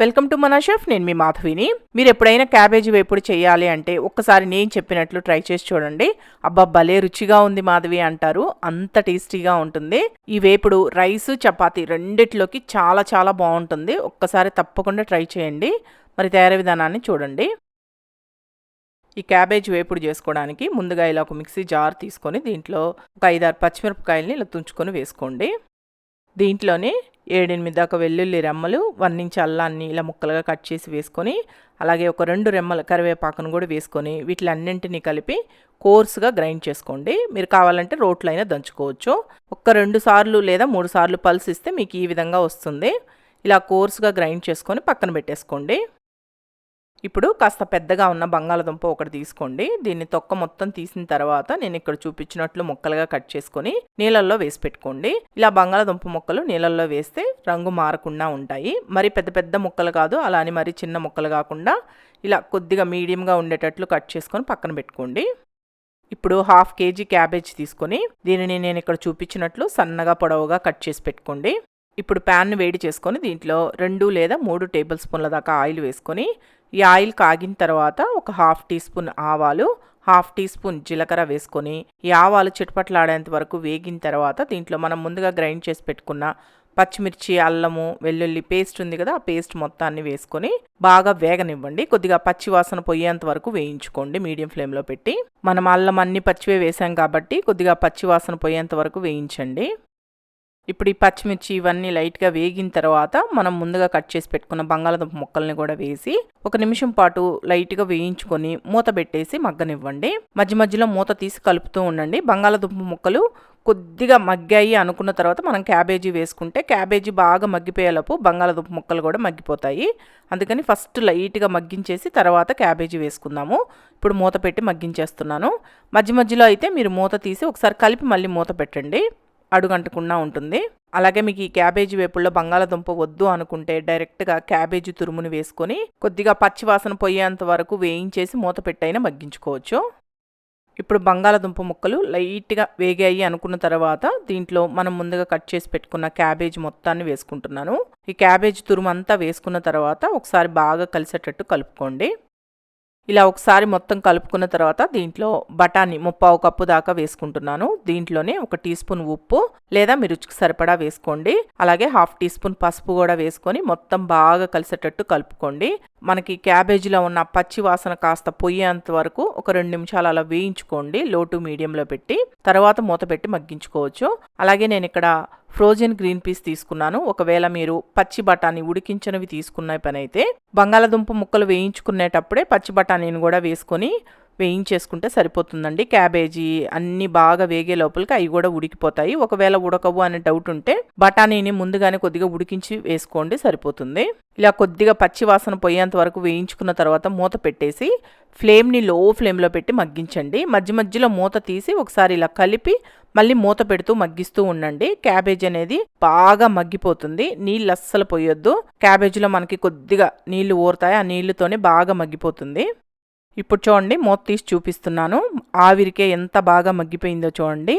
Welcome to మన chef నేను మీ మాధవిని. మీరు ఎప్పుడైనా క్యాబేజీ వేపుడు చేయాలి అంటే ఒక్కసారి నేను చెప్పినట్లు ట్రై చేసి చూడండి. అబ్బా భలే రుచిగా ఉంది మాధవి అంటారు. అంత టేస్టీగా ఉంటుంది. ఈ వేపుడు రైస్ చపాతి రెండిట్లోకి చాలా చాలా బాగుంటుంది. ఒక్కసారి తప్పకుండా ట్రై చేయండి. మరి తయారీ విధానాన్ని చూడండి. ఈ క్యాబేజ్ వేపుడు చేసుకోవడానికి ముందుగా ఇలా ఒక మిక్సీ జార్ తీసుకొని దీంట్లో ఒక ఐదారు పచ్చిమిరపకాయలని ఇలా తుంచుకొని వేసుకోండి. దీంట్లోనే ఏడెనిమిది దాకా వెల్లుల్లి రెమ్మలు వన్ ఇంచ్ అల్లాన్ని ఇలా ముక్కలుగా కట్ చేసి వేసుకొని అలాగే ఒక రెండు రెమ్మల కరివేపాకును కూడా వేసుకొని వీటిలన్నింటినీ కలిపి కోర్సుగా గ్రైండ్ చేసుకోండి. మీరు కావాలంటే రోట్లో అయినా దంచుకోవచ్చు. ఒక్క రెండు సార్లు లేదా మూడు సార్లు పల్స్ ఇస్తే మీకు ఈ విధంగా వస్తుంది. ఇలా కోర్సుగా గ్రైండ్ చేసుకొని పక్కన పెట్టేసుకోండి. ఇప్పుడు కాస్త పెద్దగా ఉన్న బంగాళదుంప ఒకటి తీసుకోండి. దీన్ని తొక్క మొత్తం తీసిన తర్వాత నేను ఇక్కడ చూపించినట్లు ముక్కలుగా కట్ చేసుకొని నీళ్ళల్లో వేసి పెట్టుకోండి. ఇలా బంగాళదుంప ముక్కలు నీళ్ళల్లో వేస్తే రంగు మారకుండా ఉంటాయి. మరి పెద్ద పెద్ద ముక్కలు కాదు అలా అని మరి చిన్న ముక్కలు కాకుండా ఇలా కొద్దిగా మీడియంగా ఉండేటట్లు కట్ చేసుకొని పక్కన పెట్టుకోండి. ఇప్పుడు హాఫ్ కేజీ క్యాబేజ్ తీసుకొని దీనిని నేను ఇక్కడ చూపించినట్లు సన్నగా పొడవుగా కట్ చేసి పెట్టుకోండి. ఇప్పుడు ప్యాన్ను వేడి చేసుకొని దీంట్లో రెండు లేదా మూడు టేబుల్ స్పూన్ల దాకా ఆయిల్ వేసుకొని ఈ ఆయిల్ కాగిన తర్వాత ఒక హాఫ్ టీ స్పూన్ ఆవాలు హాఫ్ టీ స్పూన్ జీలకర్ర వేసుకొని ఈ ఆవాలు చిటపట్లాడేంత వరకు వేగిన తర్వాత దీంట్లో మనం ముందుగా గ్రైండ్ చేసి పెట్టుకున్న పచ్చిమిర్చి అల్లము వెల్లుల్లి పేస్ట్ ఉంది కదా ఆ పేస్ట్ మొత్తాన్ని వేసుకొని బాగా వేగనివ్వండి. కొద్దిగా పచ్చి వాసన పోయేంత వరకు వేయించుకోండి మీడియం ఫ్లేమ్లో పెట్టి. మనం అల్లం అన్ని పచ్చివే వేసాం కాబట్టి కొద్దిగా పచ్చి వాసన పోయేంత వరకు వేయించండి. ఇప్పుడు ఈ పచ్చిమిర్చి ఇవన్నీ లైట్గా వేగిన తర్వాత మనం ముందుగా కట్ చేసి పెట్టుకున్న బంగాళదుంప ముక్కల్ని కూడా వేసి ఒక నిమిషం పాటు లైట్గా వేయించుకొని మూత పెట్టేసి మగ్గనివ్వండి. మధ్య మధ్యలో మూత తీసి కలుపుతూ ఉండండి. బంగాళదుంప ముక్కలు కొద్దిగా మగ్గాయి అనుకున్న తర్వాత మనం క్యాబేజీ వేసుకుంటే క్యాబేజీ బాగా మగ్గిపోయేలోపు బంగాళదుంప ముక్కలు కూడా మగ్గిపోతాయి. అందుకని ఫస్ట్ లైట్గా మగ్గించేసి తర్వాత క్యాబేజీ వేసుకుందాము. ఇప్పుడు మూత పెట్టి మగ్గించేస్తున్నాను. మధ్య మధ్యలో అయితే మీరు మూత తీసి ఒకసారి కలిపి మళ్ళీ మూత పెట్టండి. అడుగంటకుండా ఉంటుంది. అలాగే మీకు ఈ క్యాబేజీ వేపుల్లో బంగాళదుంప వద్దు అనుకుంటే డైరెక్ట్గా క్యాబేజీ తురుముని వేసుకొని కొద్దిగా పచ్చివాసన పోయేంత వరకు వేయించేసి మూత పెట్టైనా మగ్గించుకోవచ్చు. ఇప్పుడు బంగాళదుంప ముక్కలు లైట్గా వేగాయి అనుకున్న తర్వాత దీంట్లో మనం ముందుగా కట్ చేసి పెట్టుకున్న క్యాబేజ్ మొత్తాన్ని వేసుకుంటున్నాను. ఈ క్యాబేజ్ తురుము అంతా వేసుకున్న తర్వాత ఒకసారి బాగా కలిసేటట్టు కలుపుకోండి. ఇలా ఒకసారి మొత్తం కలుపుకున్న తర్వాత దీంట్లో బఠానీ ముప్పావు కప్పు దాకా వేసుకుంటున్నాను. దీంట్లోనే ఒక టీ స్పూన్ ఉప్పు లేదా మీ రుచికి సరిపడా వేసుకోండి. అలాగే హాఫ్ టీ స్పూన్ పసుపు కూడా వేసుకొని మొత్తం బాగా కలిసేటట్టు కలుపుకోండి. మనకి క్యాబేజీలో ఉన్న పచ్చి వాసన కాస్త పొయ్యేంత వరకు ఒక రెండు నిమిషాలు అలా వేయించుకోండి లో టు మీడియంలో పెట్టి. తర్వాత మూత పెట్టి మగ్గించుకోవచ్చు. అలాగే నేను ఇక్కడ ఫ్రోజన్ గ్రీన్ పీస్ తీసుకున్నాను. ఒకవేళ మీరు పచ్చి బఠానీ ఉడికించినవి తీసుకున్న పని అయితే బంగాళదుంప ముక్కలు వేయించుకునేటప్పుడే పచ్చి బఠానీని కూడా వేసుకొని వేయించేసుకుంటే సరిపోతుందండి. క్యాబేజీ అన్నీ బాగా వేగే లోపలికి అవి కూడా ఉడికిపోతాయి. ఒకవేళ ఉడకవు అనే డౌట్ ఉంటే బఠానీని ముందుగానే కొద్దిగా ఉడికించి వేసుకోండి సరిపోతుంది. ఇలా కొద్దిగా పచ్చి వాసన పోయేంత వరకు వేయించుకున్న తర్వాత మూత పెట్టేసి ఫ్లేమ్ని లో ఫ్లేమ్లో పెట్టి మగ్గించండి. మధ్య మధ్యలో మూత తీసి ఒకసారి ఇలా కలిపి మళ్ళీ మూత పెడుతూ మగ్గిస్తూ ఉండండి. క్యాబేజ్ అనేది బాగా మగ్గిపోతుంది. నీళ్ళు అస్సలు పోయొద్దు. క్యాబేజీలో మనకి కొద్దిగా నీళ్ళు ఊరుతాయి. ఆ నీళ్ళతోనే బాగా మగ్గిపోతుంది. ఇప్పుడు చూడండి మూత తీసి చూపిస్తున్నాను. ఆవిరికే ఎంత బాగా మగ్గిపోయిందో చూడండి.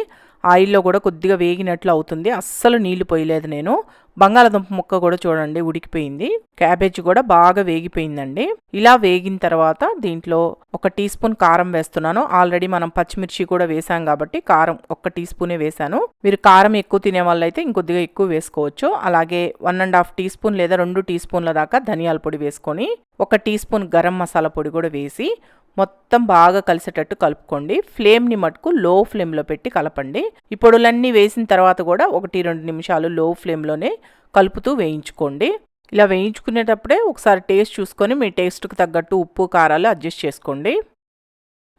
ఆయిల్లో కూడా కొద్దిగా వేగినట్లు అవుతుంది. అస్సలు నీళ్ళు పోయలేదు నేను. బంగాళదుంప ముక్క కూడా చూడండి ఉడికిపోయింది. క్యాబేజ్ కూడా బాగా వేగిపోయిందండి. ఇలా వేగిన తర్వాత దీంట్లో ఒక టీ స్పూన్ కారం వేస్తున్నాను. ఆల్రెడీ మనం పచ్చిమిర్చి కూడా వేసాం కాబట్టి కారం ఒక్క టీ స్పూనే వేసాను. మీరు కారం ఎక్కువ తినే వాళ్ళైతే ఇంకొద్దిగా ఎక్కువ వేసుకోవచ్చు. అలాగే one and half teaspoon లేదా రెండు టీ స్పూన్ల దాకా ధనియాల పొడి వేసుకొని ఒక టీ స్పూన్ గరం మసాలా పొడి కూడా వేసి మొత్తం బాగా కలిసేటట్టు కలుపుకోండి. ఫ్లేమ్ని మటుకు లో ఫ్లేమ్లో పెట్టి కలపండి. ఈ పొడులన్నీ వేసిన తర్వాత కూడా ఒకటి రెండు నిమిషాలు లో ఫ్లేమ్లోనే కలుపుతూ వేయించుకోండి. ఇలా వేయించుకునేటప్పుడే ఒకసారి టేస్ట్ చూసుకొని మీ టేస్ట్కి తగ్గట్టు ఉప్పు కారాలు అడ్జస్ట్ చేసుకోండి.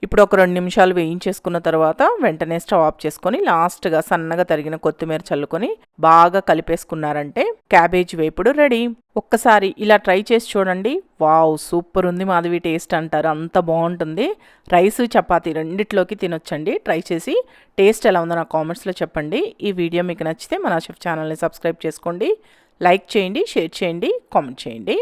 ఇప్పుడు ఒక రెండు నిమిషాలు వేయించేసుకున్న తర్వాత వెంటనే స్టవ్ ఆఫ్ చేసుకొని లాస్ట్గా సన్నగా తరిగిన కొత్తిమీర చల్లుకొని బాగా కలిపేసుకున్నారంటే క్యాబేజ్ వేపుడు రెడీ. ఒక్కసారి ఇలా ట్రై చేసి చూడండి. వావ్ సూపర్ ఉంది మాధవి టేస్ట్ అంటారు. అంత బాగుంటుంది. రైస్ చపాతీ రెండిట్లోకి తినొచ్చండి. ట్రై చేసి టేస్ట్ ఎలా ఉందో నా కామెంట్స్లో చెప్పండి. ఈ వీడియో మీకు నచ్చితే మన షెఫ్ ఛానల్ని సబ్స్క్రైబ్ చేసుకోండి. లైక్ చేయండి షేర్ చేయండి కామెంట్ చేయండి.